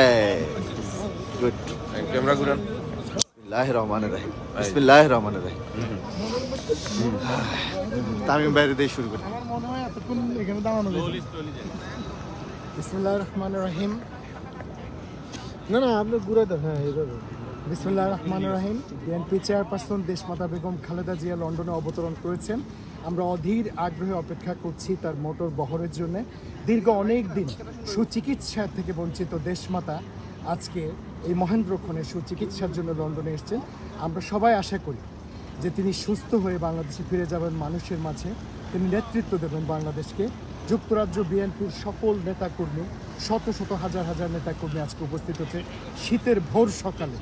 এই good camera ঘুরান বিসমিল্লাহ রহমান রাহিম বিসমিল্লাহ রহমান রাহিম তামিম বাইরে দিয়ে শুরু করি। আমার মনে হয় এতক্ষণ এখানে দাঁড়ানো বিসমুল্লাহ রহমান রহিম না না আপনি ঘুরে দেন হ্যাঁ এইভাবে বিসমুল্লাহ রহমান রহিম বিএনপি চেয়ারপারসন দেশমাতা বেগম খালেদা জিয়া লন্ডনে অবতরণ করেছেন। আমরা অধীর আগ্রহে অপেক্ষা করছি তার মোটর বহরের জন্য। দীর্ঘ অনেক দিন সুচিকিৎসা থেকে বঞ্চিত দেশমাতা আজকে এই মহেন্দ্রক্ষণে সুচিকিৎসার জন্য লন্ডনে এসেছেন। আমরা সবাই আশা করি যে তিনি সুস্থ হয়ে বাংলাদেশে ফিরে যাবেন মানুষের মাঝে। তিনি নেতৃত্ব দেবেন বাংলাদেশকে। যুক্তরাজ্য, বিএনপির সকল নেতাকর্মী, শত শত হাজার হাজার নেতাকর্মী আজকে উপস্থিত হচ্ছে শীতের ভোর সকালে।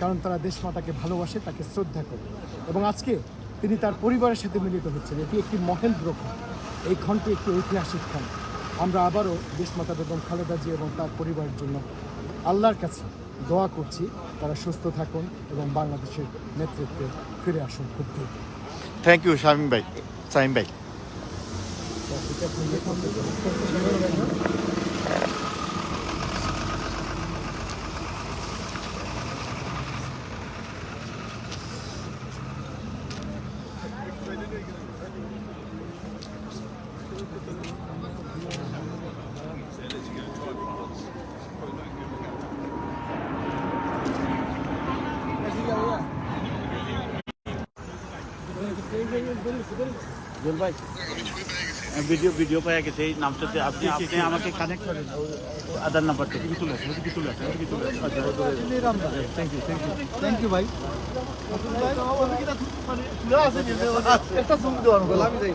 কারণ তারা দেশমাতাকে ভালোবাসে, তাকে শ্রদ্ধা করে। এবং আজকে তিনি তার পরিবারের সাথে মিলিত হচ্ছেন। এটি একটি মহেন্দ্র ক্ষণ। এই ক্ষণটি একটি ঐতিহাসিক ক্ষণ। আমরা আবারও দেশমাতা বেগম খালেদা জি এবং তার পরিবারের জন্য আল্লাহর কাছে দোয়া করছি তারা সুস্থ থাকুন এবং বাংলাদেশের নেতৃত্বে ফিরে আসুন খুব দ্রুত। থ্যাংক ইউ শামিম ভাই সাইম ভাই। ভিডিও ভিডিও পাওয়া গেছে এই নামটাতে আপনি আপনি আমাকে কানেক্ট করেন। আধার নাম্বারটা কি তুলে আছে? কি তুলে আছে? কি তুলে আছে? Thank you thank you thank you ভাই। একটা সুন্দর দেওয়ার আমি যাই।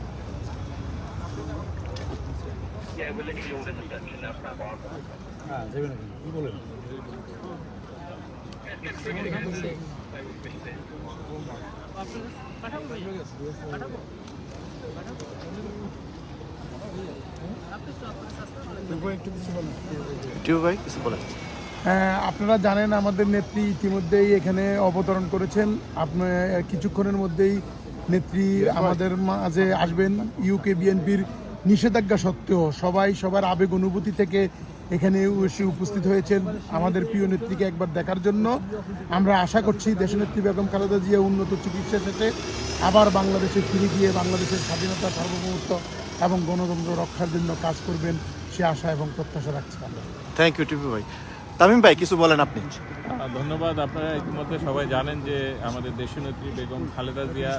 হ্যাঁ যাবে না কি বলেন আপনারা জানেন আমাদের নেত্রী ইতিমধ্যেই এখানে অবতরণ করেছেন। আপনি কিছুক্ষণের মধ্যেই নেত্রী আমাদের মাঝে আসবেন। ইউকে বিএনপির নিষেধাজ্ঞা সত্ত্বেও সবাই সবার আবেগ অনুভূতি থেকে এখানে এসে উপস্থিত হয়েছেন আমাদের প্রিয় নেত্রীকে একবার দেখার জন্য। আমরা আশা করছি দেশনেত্রী বেগম খালেদা জিয়া উন্নত চিকিৎসা শেষে আবার বাংলাদেশে ফিরে গিয়ে বাংলাদেশের স্বাধীনতা সার্বভৌমত্ব এবং গণতন্ত্র রক্ষার জন্য কাজ করবেন সে আশা এবং প্রত্যাশা রাখছি আমরা। থ্যাংক ইউ টিপু ভাই। তামিম ভাই কিছু বলেন আপনি? ধন্যবাদ। আপনারা ইতিমধ্যে সবাই জানেন যে আমাদের দেশনেত্রী বেগম খালেদা জিয়া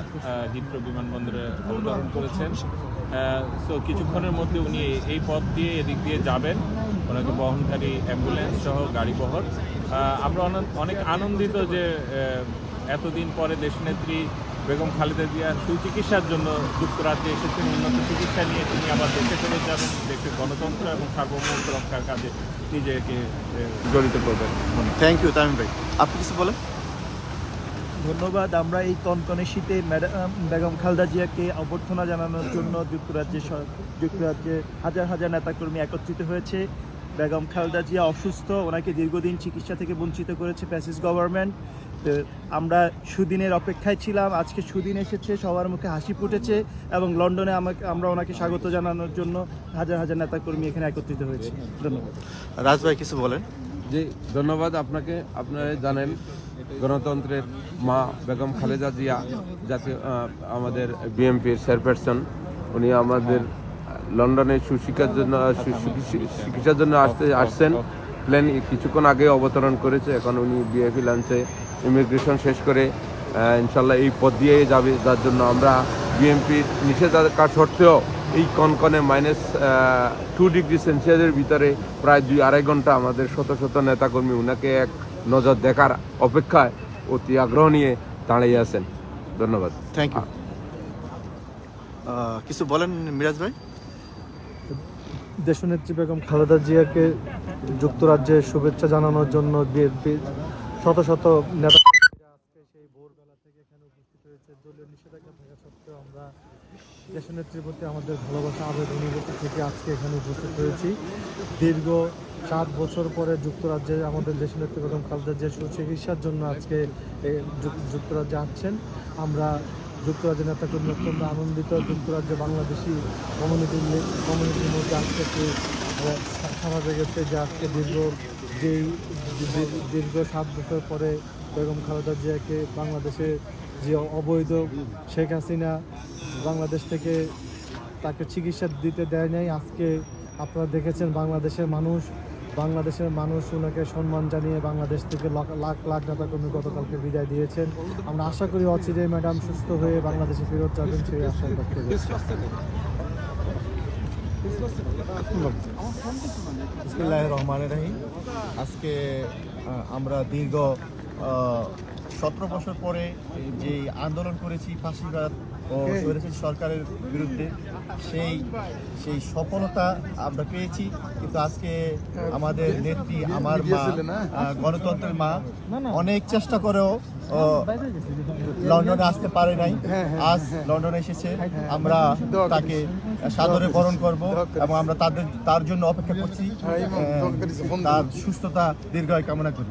হিত্র বিমানবন্দরে অবতরণ করেছেন। তো কিছুক্ষণের মধ্যে উনি এই পথ দিয়ে এদিক দিয়ে যাবেন। ওনাকে বহনকারী অ্যাম্বুলেন্স সহ গাড়ি বহর। আমরা অনেক- আনন্দিত যে এতদিন পরে দেশনেত্রী বেগম খালেদা জিয়া সুচিকিৎসার জন্য যুক্তরাজ্যে এসেছেন। উন্নত চিকিৎসা নিয়ে তিনি আবার দেশে ফেরত যাবেন। দেশের গণতন্ত্র এবং সার্বভৌমত্ব রক্ষার কাজে নিজেকে জড়িত করবেন। থ্যাংক ইউ তামিম ভাই। আপনি কিছু বলেন? ধন্যবাদ। আমরা এই কনকনে শীতে ম্যাডাম বেগম খালদা জিয়াকে অভ্যর্থনা জানানোর জন্য যুক্তরাজ্যে যুক্তরাজ্যে হাজার হাজার নেতাকর্মী একত্রিত হয়েছে। বেগম খালদা জিয়া অসুস্থ ওনাকে দীর্ঘদিন চিকিৎসা থেকে বঞ্চিত করেছে প্যাসিস গভর্নমেন্ট। তো আমরা সুদিনের অপেক্ষায় ছিলাম আজকে সুদিন এসেছে সবার মুখে হাসি ফুটেছে এবং লন্ডনে আমাকে আমরা ওনাকে স্বাগত জানানোর জন্য হাজার হাজার নেতাকর্মী এখানে একত্রিত হয়েছে। ধন্যবাদ। রাজ ভাই কিছু বলেন। জি ধন্যবাদ আপনাকে। আপনারা জানেন গণতন্ত্রের মা বেগম খালেদা জিয়া জাতীয় আমাদের বিএমপির চেয়ারপারসন, উনি আমাদের লন্ডনে সুশিক্ষার জন্য চিকিৎসার জন্য আসতে, আসছেন। প্লেন কিছুক্ষণ আগে অবতরণ করেছে, এখন উনি বিএপি লাঞ্চে ইমিগ্রেশন শেষ করে ইনশাল্লাহ এই পথ দিয়েই যাবে, যার জন্য আমরা বিএমপির নিষেধাজ্ঞা সত্ত্বেও এই কনকনে মাইনাস টু ডিগ্রি সেলসিয়াসের ভিতরে প্রায় দুই আড়াই ঘণ্টা আমাদের শত শত নেতাকর্মী ওনাকে এক নজর দেখার অপেক্ষায় অতি আগ্রহ নিয়ে দাঁড়িয়ে আছেন। ধন্যবাদ। থ্যাংক ইউ কিছু বলেন মিরাজ ভাই? দেশনেত্রী বেগম খালেদা জিয়াকে যুক্তরাজ্যে শুভেচ্ছা জানানোর জন্য বিএনপি শত শত নেতা আজকে সেই ভোরবেলা থেকে এখানে উপস্থিত হয়েছে। দলীয় নিষেধাজ্ঞা থাকা সত্ত্বেও আমরা দেশনেত্রীর প্রতি আমাদের ভালোবাসা অনুভূতি থেকে আজকে এখানে উপস্থিত হয়েছি। দীর্ঘ সাত বছর পরে যুক্তরাজ্যে আমাদের দেশনেত্রী বেগম খালেদা জিয়া সুচিকিৎসার জন্য আজকে যুক্তরাজ্যে আসছেন। আমরা যুক্তরাজ্যের নেতাকর্মী অত্যন্ত আনন্দিত যুক্তরাজ্যে বাংলাদেশি কমিউনিটির লে- কমিউনিটির মধ্যে আজকে একটি আহ, সা- সাড়া জেগেছে যে আজকে দীর্ঘ যেই দীর্ঘ সাত বছর পরে বেগম খালেদা জিয়াকে বাংলাদেশে যে অবৈধ শেখ হাসিনা বাংলাদেশ থেকে তাকে চিকিৎসা দিতে দেয় নাই আজকে আপনারা দেখেছেন বাংলাদেশের মানুষ বাংলাদেশের মানুষ ওনাকে সম্মান জানিয়ে বাংলাদেশ থেকে লাখ- লাখ লাখ নেতা কর্মী গতকালকে বিদায় দিয়েছেন। আমরা আশা করি অচিরে ম্যাডাম সুস্থ হয়ে বাংলাদেশে ফেরত যাবেন সেই আশা করতে রহমান রাহিম। আজকে আমরা দীর্ঘ সতেরো বছর পরে যে আন্দোলন করেছি ফাঁসিবাদ ও স্বৈরাচারী সরকারের বিরুদ্ধে সেই সেই সফলতা আমরা পেয়েছি। কিন্তু আজকে আমাদের নেত্রী আমার মা গণতন্ত্রের মা অনেক চেষ্টা করেও লন্ডনে আসতে পারে নাই। আজ লন্ডনে এসেছে। আমরা তাকে সাদরে বরণ করব এবং আমরা তাদের তার জন্য অপেক্ষা করছি। তার সুস্থতা দীর্ঘায় কামনা করি।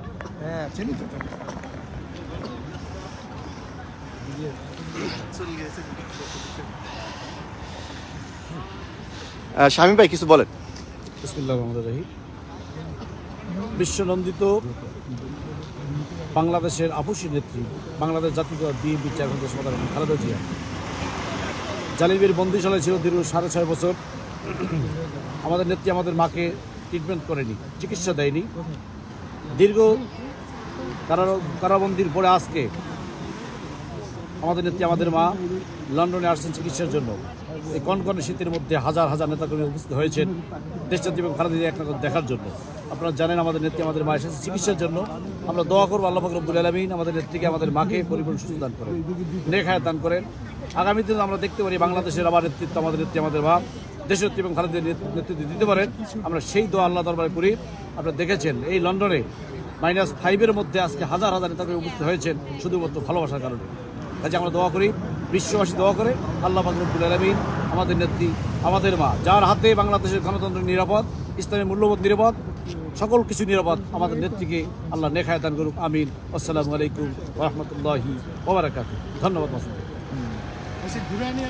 শামীম ভাই, কিছু বলেন। বিশ্বনন্দিত বাংলাদেশের আপুসী নেত্রী, বাংলাদেশ জাতীয় বিএনপি চেয়ারম্যান প্রধান খালেদা জিয়া। জালিমের বন্দিশালায় ছিল দীর্ঘ সাড়ে ছয় বছর। আমাদের নেত্রী আমাদের মাকে ট্রিটমেন্ট করেনি, চিকিৎসা দেয়নি। দীর্ঘ কারা- কারাবন্দির পরে আজকে আমাদের নেত্রী, আমাদের মা লন্ডনে আসছেন চিকিৎসার জন্য। এই কনকনে শীতের মধ্যে হাজার হাজার নেতাকর্মী উপস্থিত হয়েছেন দেশজাতি এবং খালেদা জিয়া একনাথ দেখার জন্য। আপনারা জানেন আমাদের নেত্রী, আমাদের মা এসেছে চিকিৎসার জন্য। আমরা দোয়া করব আল্লাহ ফকরবুল আলমিন আমাদের নেত্রীকে, আমাদের মাকে পরিপূর্ণ সুস্থ দান করেন নেখায় দান করেন। আগামী দিনে আমরা দেখতে পারি বাংলাদেশের আবার নেতৃত্ব, আমাদের নেত্রী, আমাদের মা দেশনেত্রী এবং খালেদা জিয়া নেতৃত্ব দিতে পারেন। আমরা সেই দোয়া আল্লাহ দরবারে করি। আপনারা দেখেছেন, এই লন্ডনে মাইনাস ফাইভের মধ্যে আজকে হাজার হাজার নেতাকর্মী উপস্থিত হয়েছেন শুধুমাত্র ভালোবাসার কারণে। কাজে আমরা দোয়া করি, বিশ্ববাসী দোয়া করে, আল্লাহ ফাকরুল আলমিন আমাদের নেত্রী, আমাদের মা, যার হাতে বাংলাদেশের গণতন্ত্র নিরাপদ, ইসলামের মূল্যবোধ নিরাপদ, সকল কিছু নিরাপদ, আমাদের নেত্রীকে আল্লাহ নেখায় দান করুক, আমিন। আসসালামু আলাইকুম রহমতুল্লাহি ধন্যবাদ, মাসুদ ঘুরে নিয়ে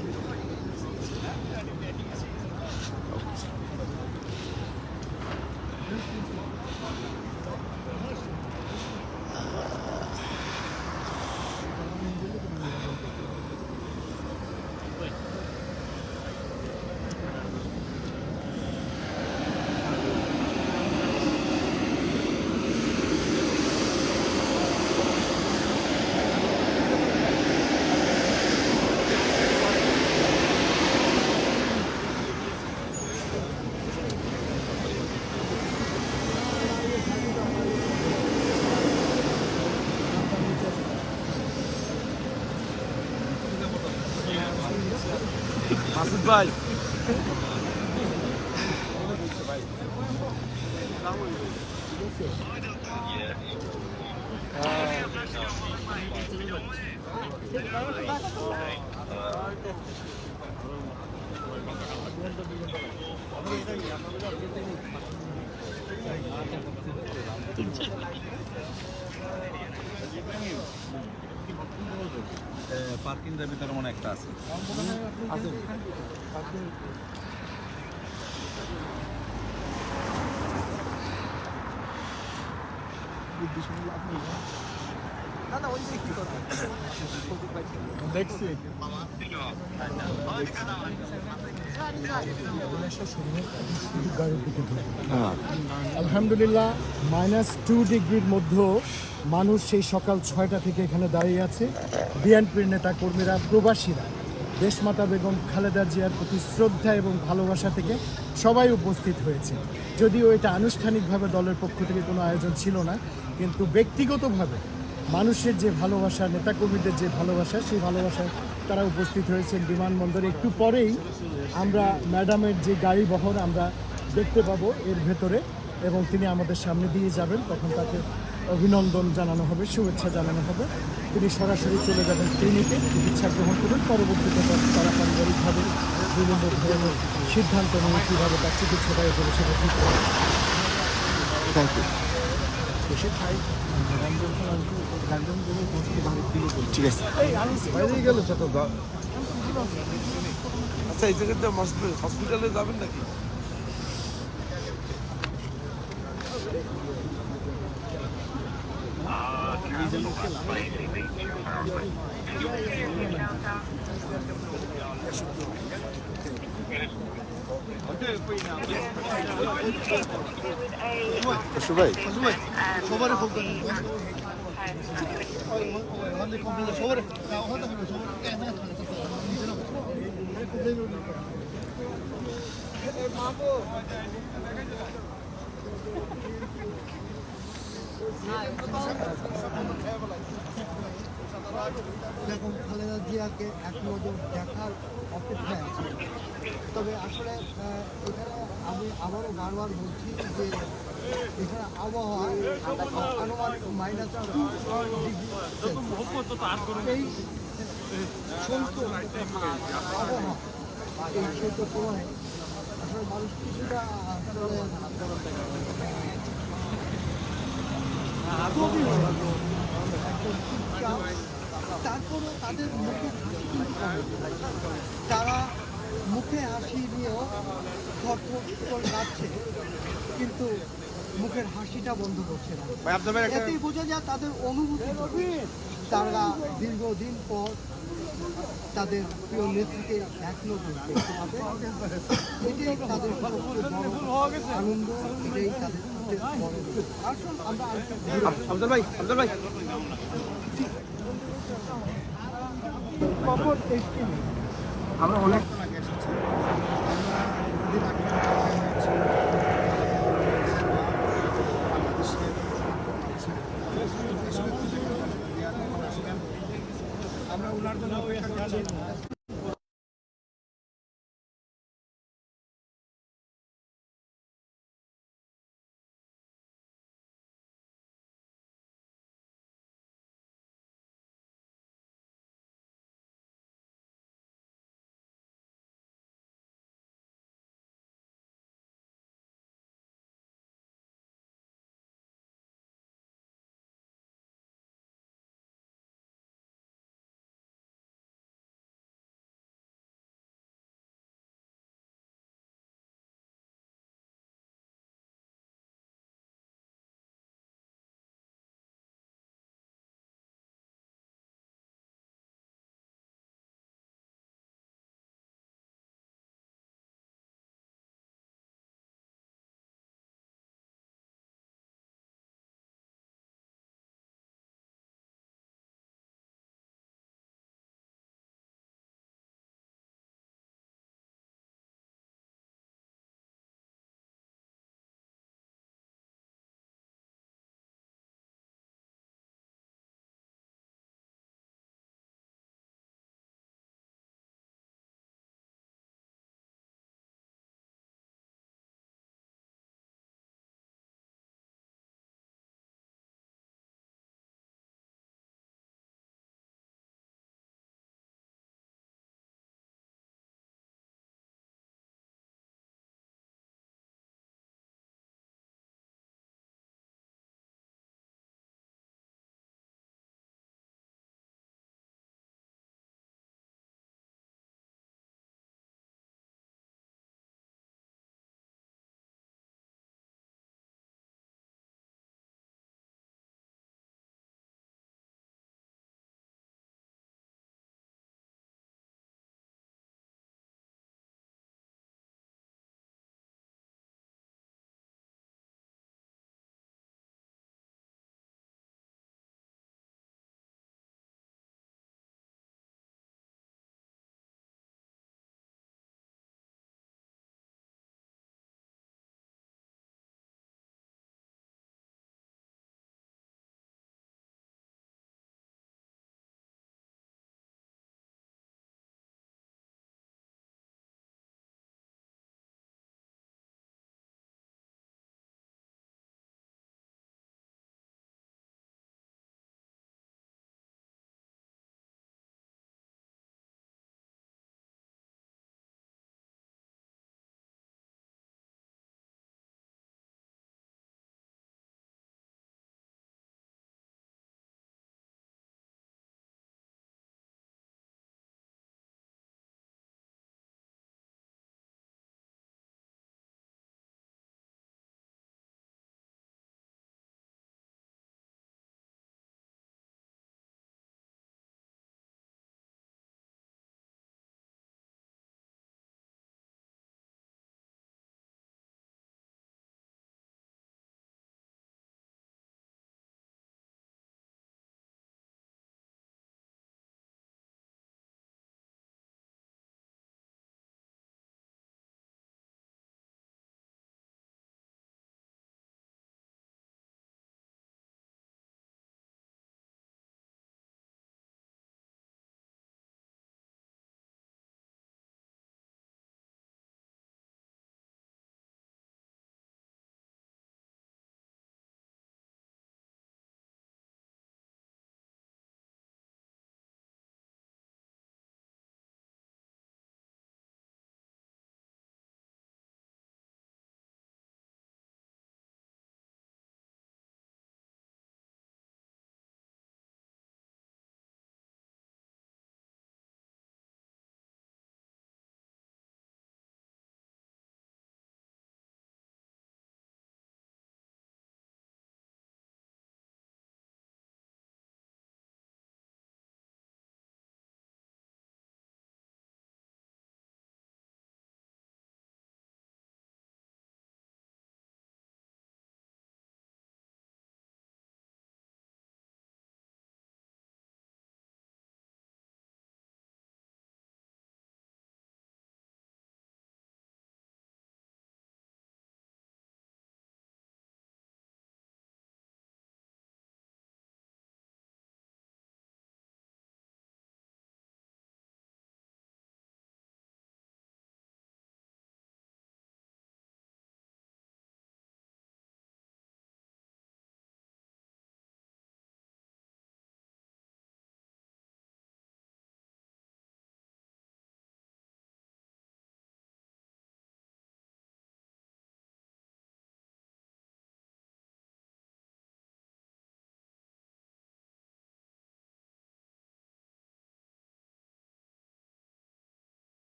ভাই। পার্কিং দাবি তার মনে একটা আছে। আলহামদুলিল্লাহ মাইনাস টু ডিগ্রির মধ্যেও মানুষ সেই সকাল ছয়টা থেকে এখানে দাঁড়িয়ে আছে। বিএনপির নেতা কর্মীরা, প্রবাসীরা। দেশমাতা বেগম খালেদা জিয়ার প্রতি শ্রদ্ধা এবং ভালোবাসা থেকে সবাই উপস্থিত হয়েছে। যদিও এটা আনুষ্ঠানিকভাবে দলের পক্ষ থেকে কোনো আয়োজন ছিল না, কিন্তু ব্যক্তিগতভাবে মানুষের যে ভালোবাসা, নেতাকর্মীদের যে ভালোবাসা, সেই ভালোবাসায় তারা উপস্থিত হয়েছেন বিমানবন্দরে। একটু পরেই আমরা ম্যাডামের যে গাড়ি বহর আমরা দেখতে পাবো এর ভেতরে এবং তিনি আমাদের সামনে দিয়ে যাবেন। তখন তাকে অভিনন্দন জানানো হবে, শুভেচ্ছা জানানো হবে। তিনি সরাসরি চলে যাবেন ক্লিনিকে চিকিৎসা গ্রহণ করবেন পরবর্তীতে তার- তারা পারিবারিকভাবে বিভিন্ন ধরনের সিদ্ধান্ত নিয়ে কীভাবে তার চিকিৎসাটা এ করে সেটা ঠিক করবে থ্যাংক ইউ ঠিক আছে। আচ্ছা এই জায়গাতে হসপিটালে যাবেন নাকি? Zo weet. Zo wordt het ook. Begum Khaleda জিয়াকে এক নজর দেখার অপেক্ষায় আছি তবে আসলে এখানে আমি আবারও বারবার বলছি যে এখানে আবহাওয়া আনুমানিক এই আবহাওয়া, এই শৈত্য প্রবাহে আসলে মানুষ কিছুটা, আসলে তারপরও তাদের মুখে হাসি তারা মুখে হাসি নিয়েও করে কাঁদছে কিন্তু মুখের হাসিটা বন্ধ করছে না এতেই বোঝা যায় তাদের অনুভূতি তারা দীর্ঘদিন পর তাদের প্রিয় নেত্রীকে নজর এটাই তাদের আনন্দ এটাই তাদের। আসুন আমরা আরেকটু ঘুরে আসি। আফজাল ভাই ভাই আমরা অনেক আমরা ওনার জন্য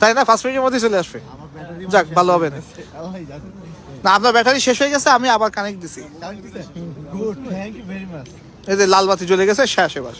তাই না? পাঁচ মিনিটের মধ্যে চলে আসবে। যাক ভালো হবে না। না আপনার ব্যাটারি শেষ হয়ে গেছে আমি আবার কানেক্ট দিছি। এই যে লাল বাতি জ্বলে গেছে শেষ এবার।